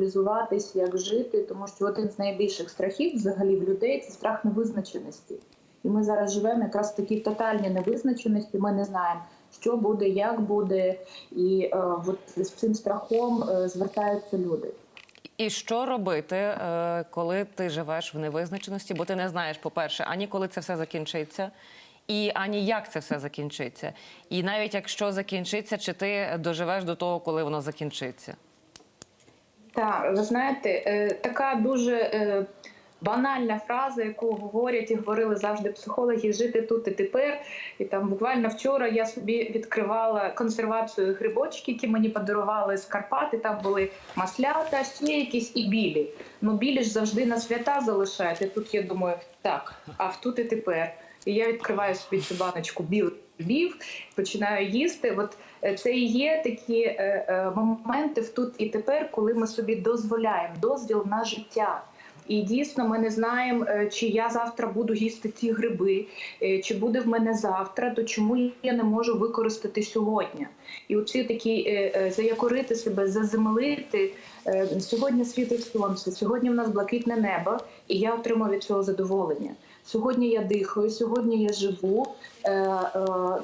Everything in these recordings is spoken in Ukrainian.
мобілізуватись, як жити, тому що один з найбільших страхів взагалі в людей це страх невизначеності. І ми зараз живемо якраз в такій тотальній невизначеності. Ми не знаємо, що буде, як буде, і е, от з цим страхом е, звертаються люди. І що робити, е, коли ти живеш в невизначеності? Бо ти не знаєш, по-перше, ані коли це все закінчиться, і ані як це все закінчиться. І навіть якщо закінчиться, чи ти доживеш до того, коли воно закінчиться? Так, ви знаєте, е, така дуже е, банальна фраза, яку говорять і говорили завжди психологи жити тут і тепер. І там буквально вчора я собі відкривала консервацію грибочки, які мені подарували з Карпати. Там були маслята, ще якісь і білі. Ну білі ж завжди на свята залишають. І тут я думаю, так, а в тут і тепер. І я відкриваю собі цю баночку білих починаю їсти. От е, це і є такі е, е, моменти в тут і тепер, коли ми собі дозволяємо дозвіл на життя. І дійсно ми не знаємо, е, чи я завтра буду їсти ці гриби, е, чи буде в мене завтра, то чому я не можу використати сьогодні? І оці такі заякорити себе, заземлити. Сьогодні світить сонце, сьогодні в нас блакитне небо, і я отримую від цього задоволення. Сьогодні я дихаю, сьогодні я живу. Е, е,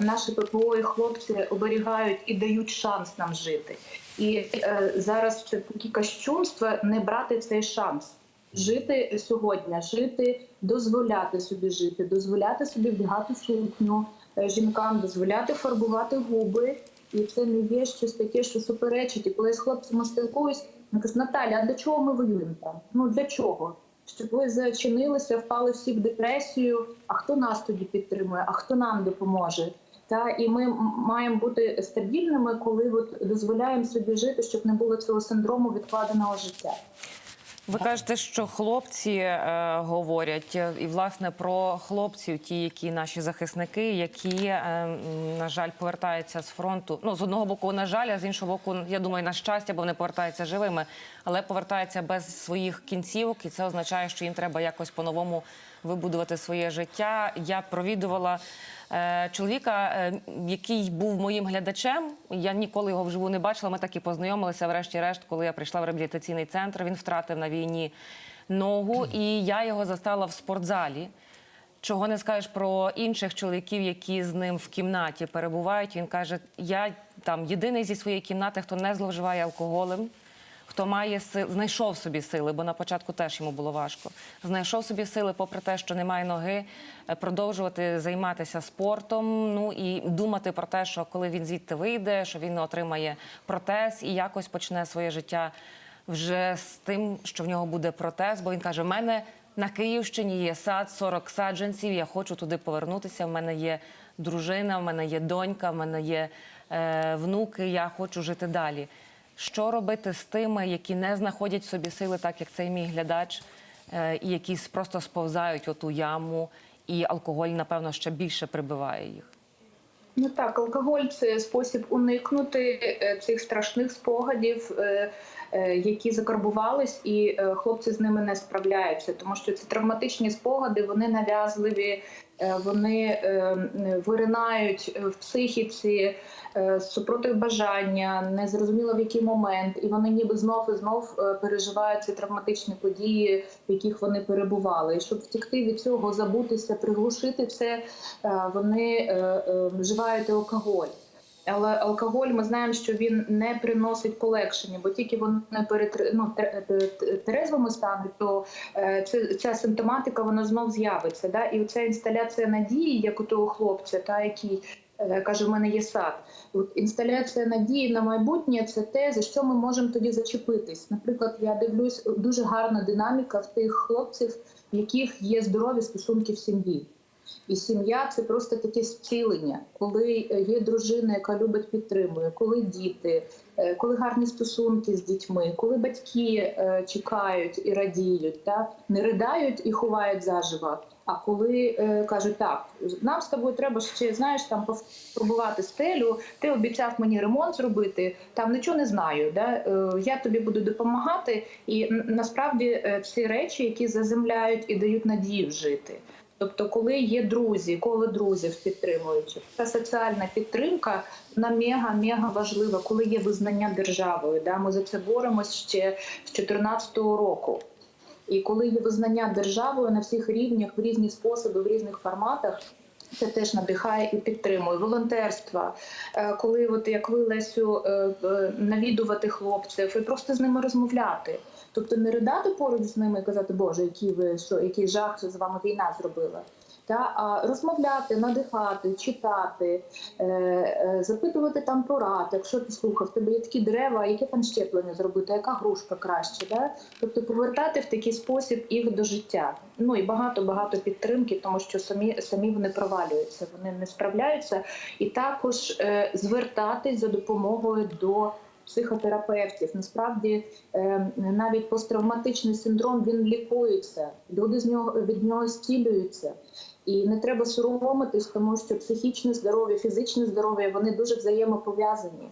Наші ППО і хлопці оберігають і дають шанс нам жити. І е, зараз це такі кощунства не брати цей шанс. Жити сьогодні, жити, дозволяти собі жити, дозволяти собі вдягати сукню е, жінкам, дозволяти фарбувати губи. І це не є щось таке, що суперечить. І коли я з хлопцями спілкуюсь, вони кажуть, Наталя, а для чого ми воюємо там? Ну для чого? Щоб ви зачинилися, впали всі в депресію. А хто нас тоді підтримує? А хто нам допоможе? Та і ми маємо бути стабільними, коли от дозволяємо собі жити, щоб не було цього синдрому відкладеного життя. Ви кажете, що хлопці е, говорять е, і власне про хлопців, ті, які наші захисники, які е, на жаль повертаються з фронту. Ну з одного боку, на жаль, а з іншого боку, я думаю, на щастя, бо вони повертаються живими, але повертаються без своїх кінцівок, і це означає, що їм треба якось по-новому вибудувати своє життя. Я провідувала е, чоловіка, е, який був моїм глядачем. Я ніколи його вживу не бачила. Ми так і познайомилися. Врешті-решт, коли я прийшла в реабілітаційний центр, він втратив на війні ногу, і я його застала в спортзалі. Чого не скажеш про інших чоловіків, які з ним в кімнаті перебувають. Він каже: я там єдиний зі своєї кімнати, хто не зловживає алкоголем, хто має сил, знайшов собі сили, бо на початку теж йому було важко. Знайшов собі сили, попри те, що немає ноги, е, продовжувати займатися спортом. Ну і думати про те, що коли він звідти вийде, що він отримає протез і якось почне своє життя вже з тим, що в нього буде протез. Бо він каже: в мене на Київщині є сад, 40 саджанців. Я хочу туди повернутися. В мене є дружина, в мене є донька, в мене є е, внуки. Я хочу жити далі. Що робити з тими, які не знаходять в собі сили, так як цей мій глядач, е, і які просто сповзають оту яму, і алкоголь, напевно, ще більше прибиває їх. Ну так, алкоголь це спосіб уникнути е, цих страшних спогадів, е, які закарбувались, і е, хлопці з ними не справляються, тому що ці травматичні спогади вони нав'язливі, е, вони е, виринають в психіці е, супротив бажання, незрозуміло в який момент, і вони ніби знов і знов е, переживають ці травматичні події, в яких вони перебували. І щоб втекти від цього, забутися, приглушити це, е, вони е, е, вживають алкоголь. Але алкоголь ми знаємо, що він не приносить полегшення, бо тільки вони перетр... ну, трезвими стануть, то е, ця симптоматика вона знов з'явиться. Да? І оця інсталяція надії, як у того хлопця, та який е, каже, в мене є сад. От інсталяція надії на майбутнє це те, за що ми можемо тоді зачепитись. Наприклад, я дивлюсь дуже гарна динаміка в тих хлопців, в яких є здорові стосунки в сім'ї. І сім'я це просто таке зцілення, коли є дружина, яка любить підтримує, коли діти, е, коли гарні стосунки з дітьми, коли батьки е, чекають і радіють, та не ридають і ховають заживо. А коли е, кажуть, так нам з тобою треба ще знаєш там пофарбувати стелю, ти обіцяв мені ремонт зробити, там нічого не знаю. Да? Я тобі буду допомагати. І насправді ці речі, які заземляють і дають надію жити. Тобто, коли є друзі, коло друзів підтримуючих, та соціальна підтримка вона мега-мега важлива, коли є визнання державою. Да? Ми за це боремось ще з 2014 року. І коли є визнання державою на всіх рівнях, в різні способи, в різних форматах, це теж надихає і підтримує. Волонтерство, Е, коли от як ви Лесю е, е, навідувати хлопців і просто з ними розмовляти. Тобто не ридати поруч з ними і казати, Боже, який ви що, який жах що з вами війна зробила. Та а розмовляти, надихати, читати, е, е, запитувати там порад, якщо ти слухав, тебе є такі дерева, яке там щеплення зробити, яка грушка краще, да? тобто повертати в такий спосіб їх до життя. Ну і багато багато підтримки, тому що самі самі вони провалюються, вони не справляються, і також е, звертатись за допомогою до психотерапевтів. Насправді е, навіть посттравматичний синдром він лікується. Люди з нього від нього зцілюються. І не треба соромитись, тому що психічне здоров'я, фізичне здоров'я вони дуже взаємопов'язані.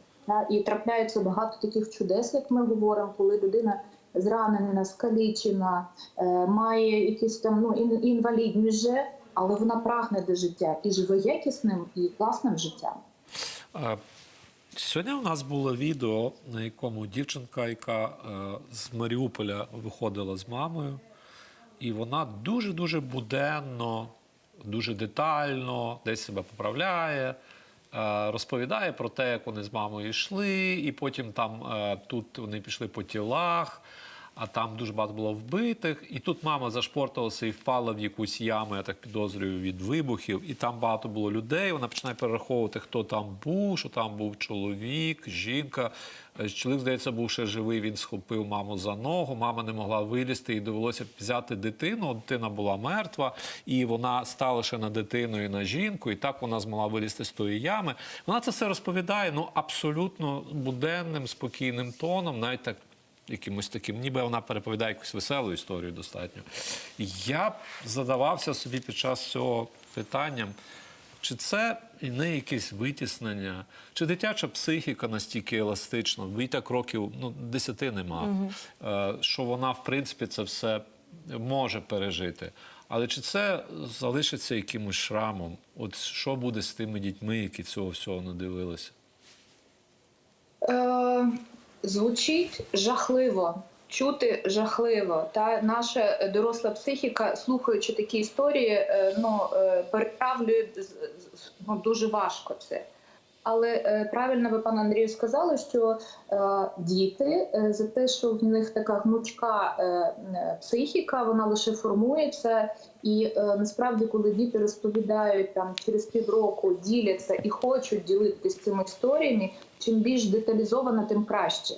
І трапляється багато таких чудес, як ми говоримо, коли людина зранена, скалічена, е, має якісь там ну ін- інвалідність вже, але вона прагне до життя і живе якісним і класним життям. Сьогодні у нас було відео, на якому дівчинка, яка е, з Маріуполя виходила з мамою, і вона дуже-дуже буденно, дуже детально десь себе поправляє, е, розповідає про те, як вони з мамою йшли, і потім там е, тут вони пішли по тілах. А там дуже багато було вбитих, і тут мама зашпорталася і впала в якусь яму, я так підозрюю, від вибухів. І там багато було людей. Вона починає перераховувати, хто там був, що там був чоловік, жінка. Е, Чоловік, здається, був ще живий. Він схопив маму за ногу. Мама не могла вилізти, і довелося взяти дитину. Дитина була мертва, і вона стала ще на дитину і на жінку. І так вона змогла вилізти з тої ями. Вона це все розповідає ну абсолютно буденним, спокійним тоном, навіть так якимось таким, ніби вона переповідає якусь веселу історію достатньо. Я б задавався собі під час цього питанням, чи це і не якесь витіснення, чи дитяча психіка настільки еластична, бо їй так років ну, десяти нема, е, що вона, в принципі, це все може пережити. Але чи це залишиться якимось шрамом? От що буде з тими дітьми, які цього всього не дивилися? Е, звучить жахливо. Чути жахливо, та наша доросла психіка, слухаючи такі історії, е, ну переправлює з- з- ну, дуже важко це. Але е, правильно ви, пане Андрію, сказали, що е, діти е, за те, що в них така гнучка психіка, вона лише формується. І насправді, коли діти розповідають там через півроку, діляться і хочуть ділитися цими історіями, чим більш деталізована, тим краще.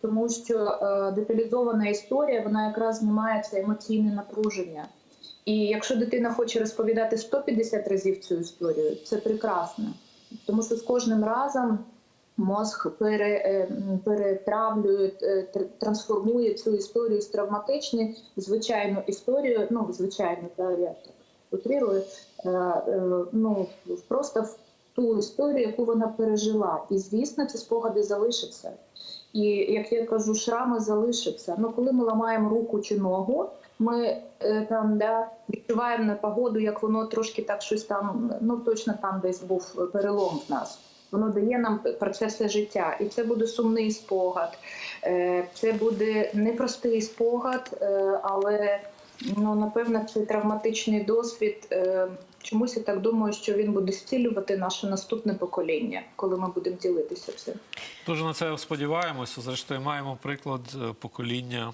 Тому що деталізована історія вона якраз знімає це емоційне напруження. І якщо дитина хоче розповідати 150 разів цю історію, це прекрасно. Тому що з кожним разом мозг пере, е, перетравлює, е, трансформує цю історію з травматичної в звичайну історію, ну, звичайну, та, я утрирую, е, ну, просто в ту історію, яку вона пережила. І, звісно, ці спогади залишаться. І як я кажу, шрами залишаться. Ну, коли ми ламаємо руку чи ногу, ми е, там да, відчуваємо на погоду, як воно трошки так щось там, ну точно там десь був перелом в нас. Воно дає нам про це все життя. І це буде сумний спогад, е, це буде непростий спогад, е, але ну, напевно цей травматичний досвід. Чомусь я так думаю, що він буде зцілювати наше наступне покоління, коли ми будемо ділитися всім. Дуже на це сподіваємося. Зрештою, маємо приклад е, покоління